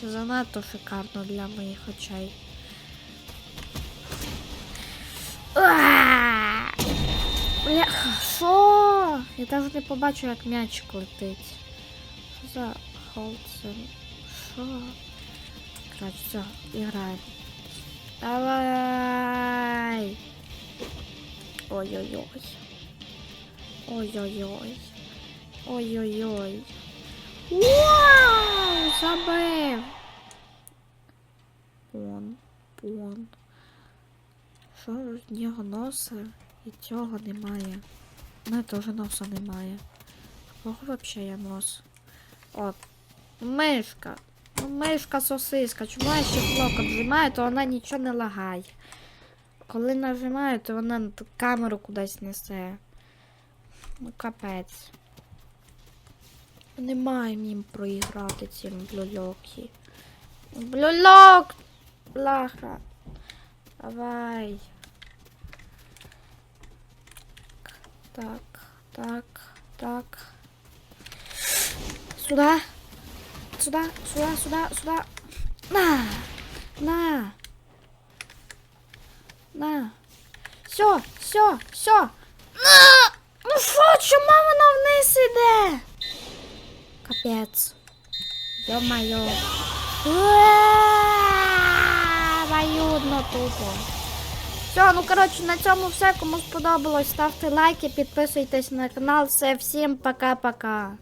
Це занадто шикарно для моїх очей. Уа! Бляха, що? Я навіть не побачу, як м'ячик летить. Що за холцем? Що? Короче, все, играем. Давай! Ой-ой-ой. Ой-ой-ой. Ой-ой-ой. Забив! Пон, пон. Що ж в нього носа і цього немає? У мене теж носа немає. Кого взагалі є нос? От. Мишка. Ну, мишка сосиска. Чому я ще блок обжимаю, то вона нічого не лагає. Коли нажимаю, то вона камеру кудись несе. Ну, капець. Не маємо їм проіграти цим блюльокі. Блюльок! Бляха. Давай. Так, так, так. Сюда. Сюда, сюда, сюда, сюда. На! На! На! Все, все, все. На! Ну що, чому вона вниз іде? Капець. Ё-моё. Воюдно тупо. Все, ну коротше, на цьому все. Кому сподобалось, ставте лайки, підписуйтесь на канал. Все, всім пока-пока.